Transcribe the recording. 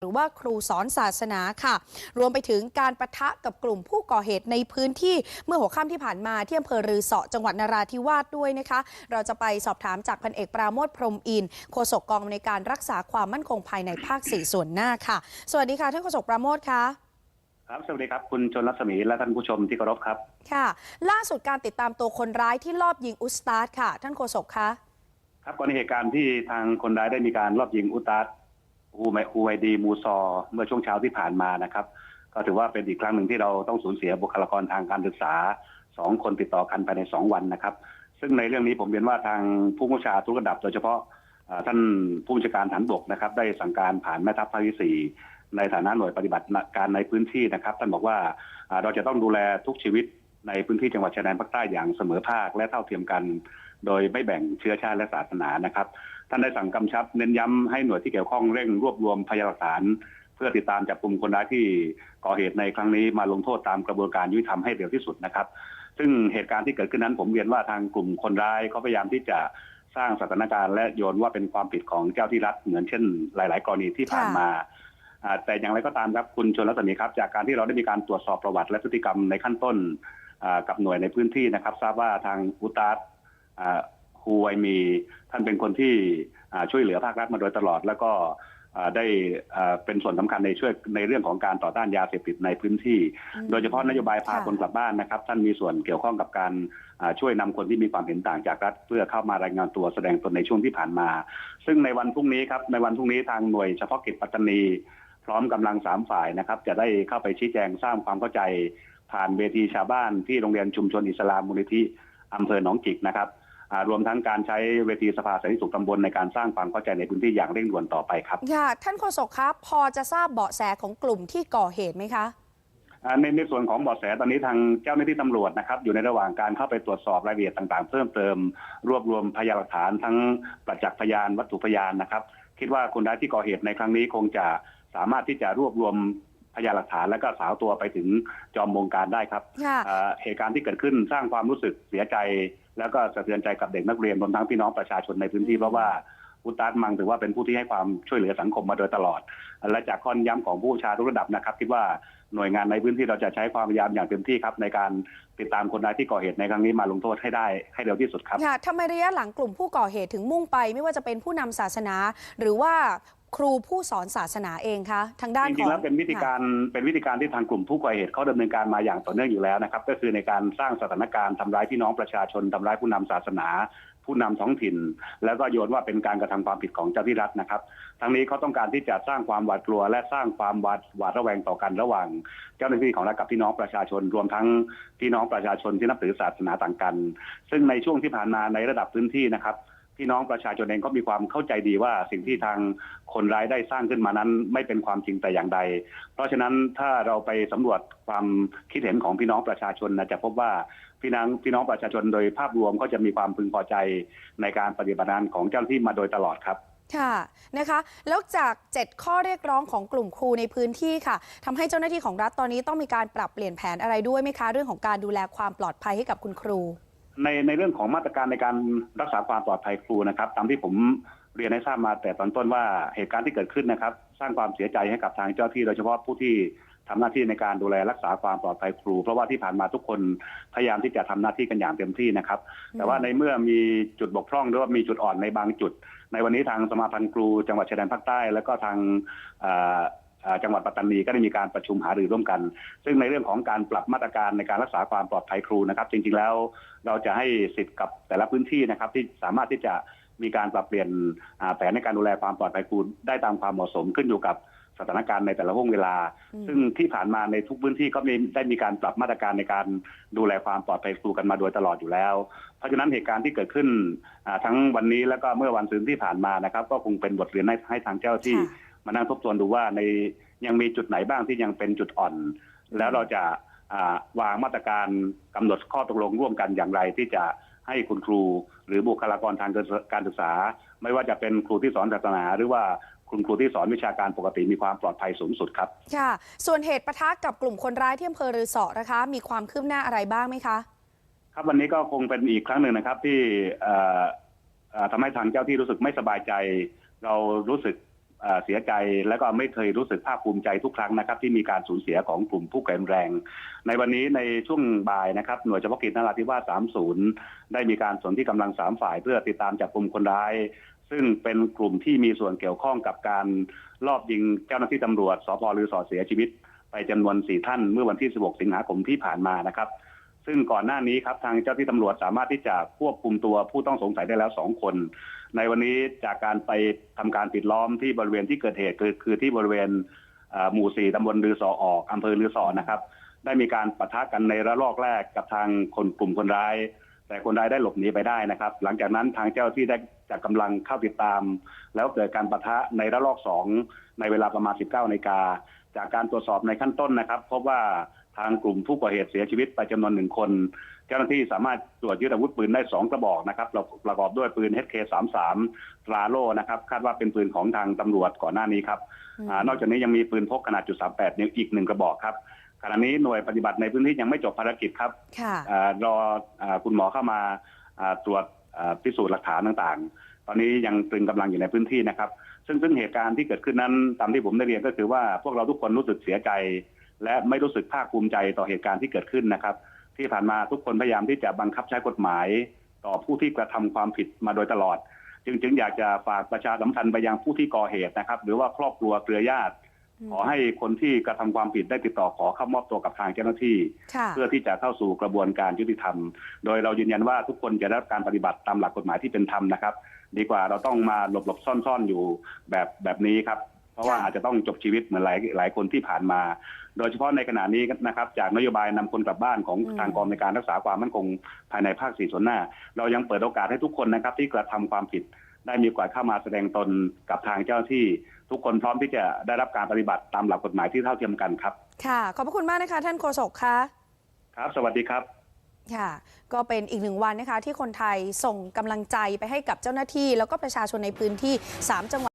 หรือว่าครูสอนศาสนาค่ะ รวมไปถึงการประทะกับกลุ่มผู้ก่อเหตุในพื้นที่เมื่อหัวค่ำที่ผ่านมาที่อำเภอรือเสาะจังหวัดนราธิวาสด้วยนะคะ เราจะไปสอบถามจากพันเอกปราโมทพรหมอินทร์โฆษกกองในวยการรักษาความมั่นคงภายในภาคสี่ส่วนหน้าค่ะ สวัสดีค่ะ ท่านโฆษกปราโมทค่ะครับสวัสดีครับ คุณชนรัศมีและท่านผู้ชมที่เคารพครับ ค่ะ ล่าสุดการติดตามตัวคนร้ายที่ลอบยิงอุสตาดค่ะ ท่านโฆษกคะครับกรณีเหตุการณ์ที่ทางคนร้ายได้มีการลอบยิงอุตัส ฮูไมฮูไวดีมูซอ เมื่อช่วงเช้าที่ผ่านมานะครับ ก็ถือว่าเป็นอีกครั้งหนึ่งที่เราต้องสูญเสียบุคลากรทางการศึกษาสองคนติดต่อกันภายในสองวันนะครับ ซึ่งในเรื่องนี้ผมเรียนว่าทางผู้บัญชาทุกระดับ โดยเฉพาะท่านผู้บัญชาการฐานบกนะครับ ได้สั่งการผ่านแม่ทัพภาคที่สี่ในฐานะหน่วยปฏิบัติการในพื้นที่นะครับ ท่านบอกว่าเราจะต้องดูแลทุกชีวิตในพื้นที่จังหวัดชายแดนภาคใต้อย่างเสมอภาคและเท่าเทียมกัน โดยไม่แบ่งเชื้อชาติและศาสนานะครับ ท่านได้สั่งกำชับเน้นย้ำให้หน่วยที่เกี่ยวข้องเร่งรวบรวมพยานหลักฐาน เพื่อติดตามจับกลุ่มคนร้ายที่ก่อเหตุในครั้งนี้มาลงโทษตามกระบวนการยุติธรรมให้เร็วที่สุดนะครับ ซึ่งเหตุการณ์ที่เกิดขึ้นนั้นผมเรียนว่าทางกลุ่มคนร้ายเขาพยายามที่จะสร้างสถานการณ์และโยนว่าเป็นความผิดของเจ้าที่รัฐเหมือนเช่น หลาย ๆ กรณีที่ผ่านมาแต่อย่างไรก็ตามครับคุณชนรัตนีครับ จากการที่เราได้มีการตรวจสอบประวัติและพฤติกรรมในขั้นต้นกับหน่วยในพื้นที่นะครับ ทราบว่าทางอุตาสอ่า ครูไวมีท่านเป็นคนที่อ่าช่วยเหลือภาครัฐมาโดยตลอด แล้วก็อ่าได้อ่าเป็นส่วนสำคัญในช่วยในเรื่องของการต่อต้านยาเสพติดในพื้นที่อืมโดยเฉพาะนโยบายพาค่ะคนกลับบ้านนะครับ ท่านมีส่วนเกี่ยวข้องกับการอ่าช่วยนำคนที่มีความเห็นต่างจากรัฐ เพื่อเข้ามารายงานตัวแสดงตนในช่วงที่ผ่านมา ซึ่งในวันพรุ่งนี้ครับในวันพรุ่งนี้ทางหน่วยเฉพาะกิจปัตตานี พร้อมกำลังสามฝ่ายนะครับ จะได้เข้าไปชี้แจงสร้างความเข้าใจ ผ่านเวทีชาวบ้านที่โรงเรียนชุมชนอิสลามมูลนิธิอำเภอหนองจิกนะครับอ่า รวมทั้งการใช้เวทีสภาสันติสุขตำบลในการสร้างความเข้าใจในพื้นที่อย่างเร่งด่วนต่อไปครับค่ะท่านโฆษกครับพอจะทราบเบาะแสของกลุ่มที่ก่อเหตุไหมคะอ่าในในส่วนของเบาะแสตอนนี้ทางเจ้าหน้าที่ตำรวจนะครับอยู่ในระหว่างการเข้าไปตรวจสอบรายละเอียดต่างๆ เพิ่มเติม รวบรวมพยานหลักฐานทั้งประจักษ์พยานวัตถุพยานนะครับ คิดว่าคนร้ายที่ก่อเหตุในครั้งนี้คงจะสามารถที่จะรวบรวมพยานหลักฐานและก็สาวตัวไปถึงจอมบงการได้ครับค่ะอ่าเหตุการณ์ที่เกิดขึ้นสร้างความรู้สึกเสียใจ แล้วก็สะเทือนใจกับเด็กนักเรียนรวมทั้งพี่น้องประชาชนในพื้นที่อืมเพราะว่าอุตาสมังถือว่าเป็นผู้ที่ให้ความช่วยเหลือสังคมมาโดยตลอด และจากข้อย้ำของผู้บัญชาทุกระดับนะครับ คิดว่าหน่วยงานในพื้นที่เราจะใช้ความพยายามอย่างเต็มที่ครับ ในการติดตามคนร้ายที่ก่อเหตุในครั้งนี้มาลงโทษให้ได้ให้เร็วที่สุดครับค่ะทำไมระยะหลังกลุ่มผู้ก่อเหตุถึงมุ่งไป ไม่ว่าจะเป็นผู้นำศาสนา หรือว่า ครูผู้สอนศาสนาเองคะทางด้านจขริองงๆแล้วเป็นวิธีการเป็นวิธีการที่ทางกลุ่มผู้ก่อเหตุเขาดำเนินการมาอย่างต่อเนื่องอยู่แล้วนะครับ ก็คือในการสร้างสถานการณ์ทำร้ายพี่น้องประชาชนทำร้ายผู้นำศาสนา ผู้นำท้องถิ่น แล้วก็โยนว่าเป็นการกระทำความผิดของเจ้าที่รัฐนะครับทั้งนี้เขาต้องการที่จะสร้างความหวาดกลัว และสร้างความหวาดหวาดระแวงต่อกันระหว่าง เจ้าหน้าที่ของรัฐกับพี่น้องประชาชน รวมทั้งพี่น้องประชาชนที่นับถือศาสนาต่างกัน ซึ่งในช่วงที่ผ่านมาในระดับพื้นที่นะครับ พี่น้องประชาชนเองก็มีความเข้าใจดีว่าสิ่งที่ทางคนร้ายได้สร้างขึ้นมานั้นไม่เป็นความจริงแต่อย่างใด เพราะฉะนั้นถ้าเราไปสำรวจความคิดเห็นของพี่น้องประชาชนนะจะพบว่าพี่น้องพี่น้องประชาชนโดยภาพรวมก็จะมีความพึงพอใจในการปฏิบัติงานของเจ้าหน้าที่มาโดยตลอดครับค่ะนะคะแล้วจาก 7 ข้อเรียกร้องของกลุ่มครูในพื้นที่ค่ะทำให้เจ้าหน้าที่ของรัฐตอนนี้ต้องมีการปรับเปลี่ยนแผนอะไรด้วยไหมคะ เรื่องของการดูแลความปลอดภัยให้กับคุณครู ในในเรื่องของมาตรการในการรักษาความปลอดภัยครูนะครับตามที่ผมเรียนให้ทราบมาแต่ตอนต้นว่าเหตุการณ์ที่เกิดขึ้นนะครับ สร้างความเสียใจให้กับทางเจ้าหน้าที่โดยเฉพาะผู้ที่ทำหน้าที่ในการดูแลรักษาความปลอดภัยครู เพราะว่าที่ผ่านมาทุกคนพยายามที่จะทำหน้าที่กันอย่างเต็มที่นะครับ แต่ว่าในเมื่อมีจุดบกพร่องหรือว่ามีจุดอ่อนในบางจุด ในวันนี้ทางสมาพันธ์ครู จังหวัดชายแดนภาคใต้ แล้วก็ทางอ จังหวัดปัตตานีก็ได้มีการประชุมหารือร่วมกัน ซึ่งในเรื่องของการปรับมาตรการในการรักษาความปลอดภัยครูนะครับ จริงๆแล้วเราจะให้สิทธิ์กับแต่ละพื้นที่นะครับที่สามารถที่จะมีการปรับเปลี่ยนอ่าแผนในการดูแลความปลอดภัยครูได้ตามความเหมาะสมขึ้นอยู่กับสถานการณ์ในแต่ละห่วงเวลาอืมซึ่งที่ผ่านมาในทุกพื้นที่ก็มีได้มีการปรับมาตรการในการดูแลความปลอดภัยครูกันมาโดยตลอดอยู่แล้ว เพราะฉะนั้นเหตุการณ์ที่เกิดขึ้นอ่าทั้งวันนี้แล้วก็เมื่อวันศุกร์ที่ผ่านมานะครับ ก็คงเป็นบทเรียนให้ให้ทางเจ้าที่ค่ะมานั่งทบทวนดูว่าใน ยังมีจุดไหนบ้างที่ยังเป็นจุดอ่อน แล้วเราจะอ่าวางมาตรการกำหนดข้อตกลงร่วมกันอย่างไร ที่จะให้คุณครู หรือบุคลากรทางการศึกษา ไม่ว่าจะเป็นครูที่สอนศาสนา หรือว่าคุณครูที่สอนวิชาการปกติมีความปลอดภัยสูงสุดครับค่ะ ส่วนเหตุปะทะกับกลุ่มคนร้ายที่อำเภอรือเสอนะคะ มีความคืบหน้าอะไรบ้างไหมคะ ครับวันนี้ก็คงเป็นอีกครั้งหนึ่งนะครับที่เอ่อเอ่อทำให้ทางเจ้าที่รู้สึกไม่สบายใจ เรารู้สึก เสียใจและก็ไม่เคยรู้สึกภาคภูมิใจทุกครั้งนะครับ ที่มีการสูญเสียของกลุ่มผู้ก่อแรง ในวันนี้ในช่วงบ่ายนะครับ หน่วยเฉพาะกิจนราธิวาส 30 ได้มีการสนที่กำลังสามฝ่ายเพื่อติดตามจับกลุ่มคนร้าย ซึ่งเป็นกลุ่มที่มีส่วนเกี่ยวข้องกับการลอบยิงเจ้าหน้าที่ตำรวจสพลือสอเสียชีวิต ไปจำนวนสี่ท่านเมื่อวันที่ 16 สิงหาคมที่ผ่านมานะครับ ซึ่งก่อนหน้านี้ครับทางเจ้าที่ตำรวจสามารถที่จะควบคุมตัวผู้ต้องสงสัยได้แล้วสองคน ในวันนี้จากการไปทำการปิดล้อมที่บริเวณที่เกิดเหตุคือคือที่บริเวณเอ่อหมู่สี่ตำบลลือสอออกอำเภอลือสอนะครับ ได้มีการปะทะกันในระลอกแรกกับทางคนกลุ่มคนร้าย แต่คนร้ายได้หลบหนีไปได้นะครับ หลังจากนั้นทางเจ้าที่ได้จัดกำลังเข้าติดตาม แล้วเกิดการปะทะในระลอกสองในเวลาประมาณ 19นาฬิกา จากการตรวจสอบในขั้นต้นนะครับ พบว่า ทางกลุ่มผู้ก่อเหตุเสียชีวิตไปจำนวนหนึ่งคน เจ้าหน้าที่สามารถตรวจยึดอาวุธปืนได้สองกระบอกนะครับเราประกอบด้วยปืน HK33 ตราโล่นะครับ คาดว่าเป็นปืนของทางตำรวจก่อนหน้านี้ครับอืมอานอกจากนี้ยังมีปืนพกขนาดจุด38นิ้วอีกหนึ่งกระบอกครับขณะนี้หน่วยปฏิบัติในพื้นที่ยังไม่จบภารกิจครับค่ะอารออาคุณหมอเข้ามาอ่าตรวจอ่าพิสูจน์หลักฐานต่างๆ ตอนนี้ยังตรึงกำลังอยู่ในพื้นที่นะครับ ซึ่งซึ่งเหตุการณ์ที่เกิดขึ้นนั้นตามที่ผมได้เรียนก็คือว่าพวกเราทุกคนรู้สึกเสียใจ และไม่รู้สึกภาคภูมิใจต่อเหตุการณ์ที่เกิดขึ้นนะครับ ที่ผ่านมาทุกคนพยายามที่จะบังคับใช้กฎหมาย ต่อผู้ที่กระทำความผิดมาโดยตลอด จึงจึงอยากจะฝากประชาสัมพันธ์ไปยังผู้ที่ก่อเหตุนะครับ หรือว่าครอบครัวเครือญาติ ขอให้คนที่กระทำความผิดได้ติดต่อขอเข้ามอบตัวกับทางเจ้าหน้าที่ค่ะเพื่อที่จะเข้าสู่กระบวนการยุติธรรม โดยเรายืนยันว่าทุกคนจะได้รับการปฏิบัติตามหลักกฎหมายที่เป็นธรรมนะครับ ดีกว่าเราต้องมาหลบหลบซ่อนซ่อนอยู่แบบแบบนี้ครับ เพราะว่าค่ะอาจจะต้องจบชีวิตเหมือนหลายหลายคนที่ผ่านมา โดยเฉพาะในขณะนี้นะครับจากนโยบายนำคนกลับบ้านของทางกองในการรักษาความมั่นคงภายในภาคสี่ส่วนหน้า เรายังเปิดโอกาสให้ทุกคนนะครับ ที่กระทำความผิดได้มีโอกาสเข้ามาแสดงตนกับทางเจ้าหน้าที่ ทุกคนพร้อมที่จะได้รับการปฏิบัติตามหลักกฎหมายที่เท่าเทียมกันครับ ค่ะ ขอบพระคุณมากนะคะ ท่านโฆษกค่ะครับ สวัสดีครับค่ะก็เป็นอีกหนึ่งวันนะคะที่คนไทยส่งกำลังใจไปให้กับเจ้าหน้าที่ แล้วก็ประชาชนในพื้นที่ 3 จังหวัด